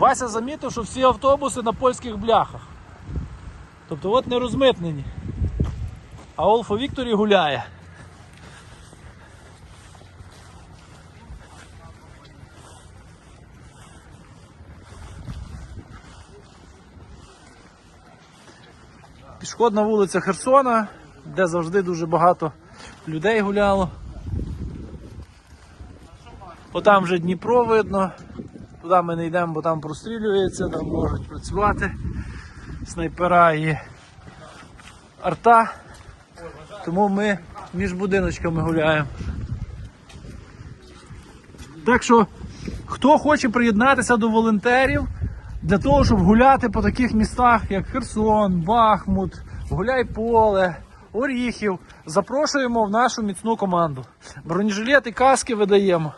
Вася замітив, що всі автобуси на польських бляхах. Тобто от не розмитнені. А Олфо Вікторі гуляє. Пішохідна вулиця Херсона, де завжди дуже багато людей гуляло. Отам вже Дніпро видно. Туди ми не йдемо, бо там прострілюється, там можуть працювати снайпера і арта. Тому ми між будиночками гуляємо. Так що, хто хоче приєднатися до волонтерів для того, щоб гуляти по таких містах, як Херсон, Бахмут, Гуляйполе, Оріхів, запрошуємо в нашу міцну команду. Бронежилети, каски видаємо.